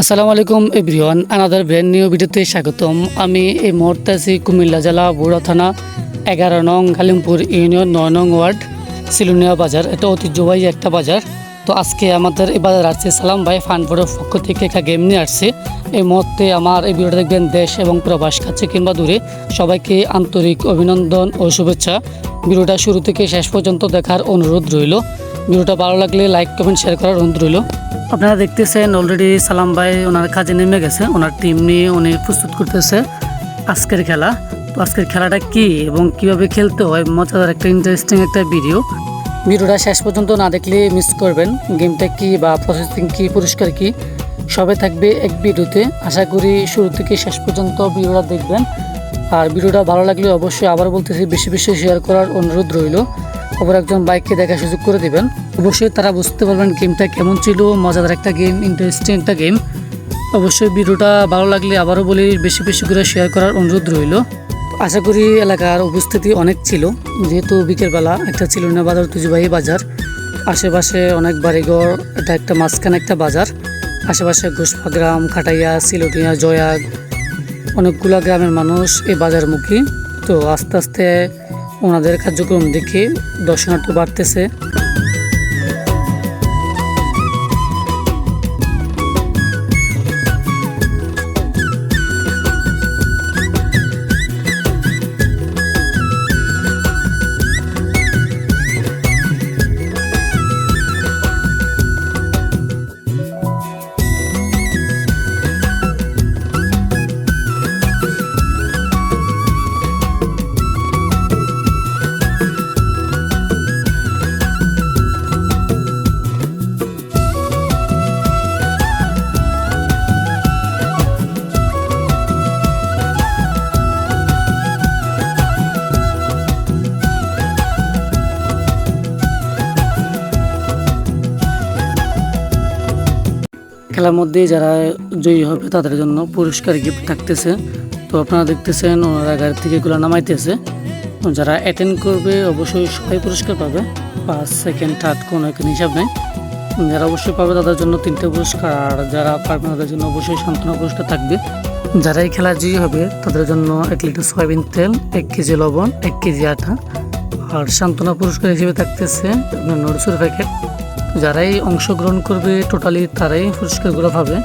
আসসালামু আলাইকুম everyone another brand new ভিডিওতে স্বাগতম। আমি এই মুহূর্তে আছি কুমিল্লা জেলা বুড়া থানা, এগারো নং কালিমপুর ইউনিয়ন, নয় নং ওয়ার্ড, সিলুনিয়া বাজার। এটা ঐতিহ্যবাহী একটা বাজার। তো আজকে আমাদের এই বাজার আসছে সালাম ভাই ফানপুরের পক্ষ থেকে একটা গেম নিয়ে আসছে। এই মুহূর্তে আমার এই ভিডিওটা দেখবেন দেশ এবং প্রবাস কাছে কিংবা দূরে। সবাইকে আন্তরিক অভিনন্দন ও শুভেচ্ছা। ভিডিওটা শুরু থেকে শেষ পর্যন্ত দেখার অনুরোধ রইল। ভিডিওটা ভালো লাগলে লাইক কমেন্ট শেয়ার করার অনুরোধ রইল। আপনারা দেখতেছেন অলরেডি সালাম ভাই, ওনার কাজে নেমে গেছে। ওনার টিম নিয়ে উনি প্রস্তুত করতেছে আজকের খেলা। তো আজকের খেলাটা কি এবং কীভাবে খেলতে হয়, মজাদার একটা ইন্টারেস্টিং একটা ভিডিও ভিডিওটা শেষ পর্যন্ত না দেখলে মিস করবেন। গেমটা কি বা প্রসেসিং কি, পুরস্কার কি, সবে থাকবে এক ভিডিওতে আশা করি শুরু থেকে শেষ পর্যন্ত ভিডিওটা দেখবেন। আর ভিডিওটা ভালো লাগলে অবশ্যই আবার বলতেছি, বেশি বেশি শেয়ার করার অনুরোধ রইল। অপর একজন বাইককে দেখার সুযোগ করে দিবেন। অবশ্যই তারা বুঝতে পারবেন গেমটা কেমন ছিল, মজাদার একটা গেম ইন্টারেস্টিং একটা গেম অবশ্যই ভিডিওটা ভালো লাগলে আবারও বলি, বেশি বেশি করে শেয়ার করার অনুরোধ রইল। আশা করি এলাকার উপস্থিতি অনেক ছিল। যেহেতু বিকেলবেলা একটা ছিল না বাজার, তুজুবাহী বাজার। আশেপাশে অনেক বাড়িঘর, এটা একটা মাঝখানে একটা বাজার। আশেপাশে ঘোষপা গ্রাম খাটাইয়া, সিলোটিয়া, জয়াগ অনেকগুলা গ্রামের মানুষ এই বাজারমুখী। তো আস্তে আস্তে ওনাদের কার্যক্রম দেখে দর্শনার্থ বাড়তেছে। খেলার মধ্যে যারা জয়ী হবে তাদের জন্য পুরস্কার গিফট থাকতেছে। তো আপনারা দেখতেছেন ওনারা গাড়ি থেকে এগুলো নামাইতেছে। যারা অ্যাটেন্ড করবে অবশ্যই সবাই পুরস্কার পাবে। ফার্স্ট সেকেন্ড থার্ড কোনো এখানে হিসাব নেই। যারা অবশ্যই পাবে তাদের জন্য তিনটে পুরস্কার। আর যারা পারবে তাদের জন্য অবশ্যই সান্ত্বনা পুরস্কার থাকবে। যারা এই খেলা জয়ী হবে তাদের জন্য এক লিটার সয়াবিন তেল, এক কেজি লবণ, এক কেজি আটা। আর সান্ত্বনা পুরস্কার হিসেবে থাকতেছে আপনার প্যাকেট যারাই অংশগ্রহণ করবে টোটালি তারাই পুরস্কারগুলো পাবে।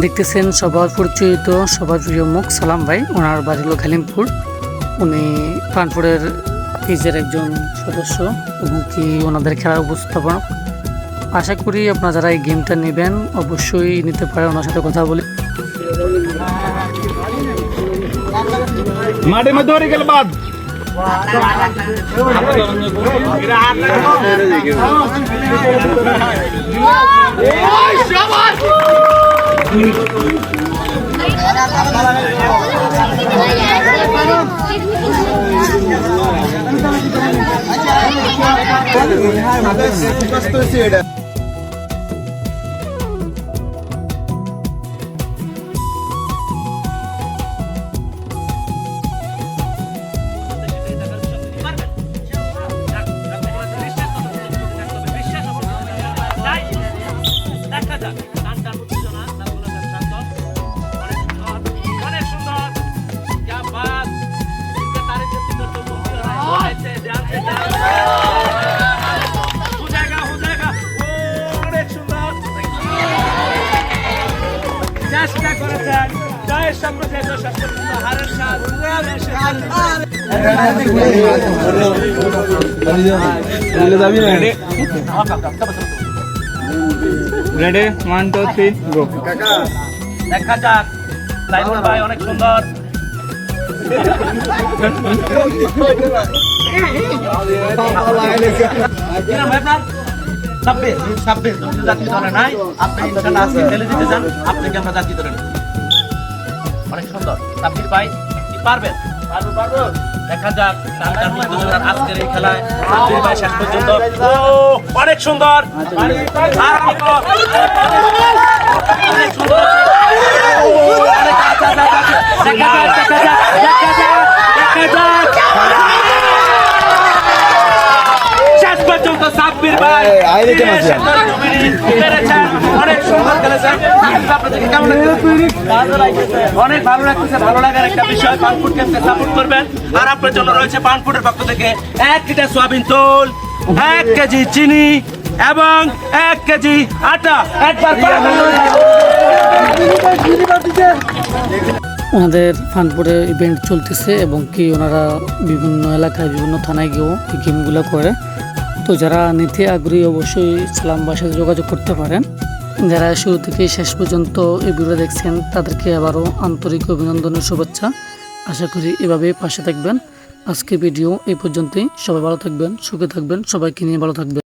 দেখতেছেন সবার পরিচিত সবার প্রিয় মুখ সালাম ভাই ওনার বাড়ি হলো খালিমপুর। উনি কানপুরের পেজের একজন সদস্য এবং কি ওনাদের খেলার উপস্থাপন আশা করি আপনারা যারা এই গেমটা নেবেন অবশ্যই নিতে পারে ওনার সাথে কথা বলি। মাঠে মধ্যে ওরে গেল বাদ। অনেক শুরু থেকে শেষ পর্যন্ত হারের স্বাদ হারের স্বাদ। Ready one two three go দেখা যাক। সাইমন ভাই অনেক সুন্দর। ভাই তুমি তো জাতীয় দলে নাই। আপনি আজকে খেলে দিতে চান, আপনাকে আমরা জাতীয় দলে নেব। অনেক সুন্দর। সাব্বির ভাই, কি পারবেন? দেখা যাক আজকের এই খেলায় শেষ পর্যন্ত অনেক সুন্দর আর অনেক সুন্দর সাব্বির ভাই শেষ অনেক সুন্দর খেলেছেন আপনাদেরকে কেমন অনেক ভালো লাগতেছে ভালো লাগার একটা বিষয় পানপুট ক্যাম্পকে সাপোর্ট করবেন। আর আপনার জন্য রয়েছে পানপুটের পক্ষ থেকে এক লিটার সোয়াবিন তোল এক কেজি চিনি এবং এক কেজি আটা। একবার ওনাদের ফানপুরে ইভেন্ট চলতেছে এবং কি ওনারা বিভিন্ন এলাকায় বিভিন্ন থানায় গিয়েও এই গেমগুলো করে। তো যারা নিতে আগ্রহী অবশ্যই সালামবার সাথে যোগাযোগ করতে পারেন। যারা শুরু থেকে শেষ পর্যন্ত এই ভিডিও দেখছেন, তাদেরকে আবারও আন্তরিক অভিনন্দনের শুভেচ্ছা। আশা করি এভাবে পাশে থাকবেন। আজকে ভিডিও এই পর্যন্তই। সবাই ভালো থাকবেন, সুখে থাকবেন, সবাইকে নিয়ে ভালো থাকবেন।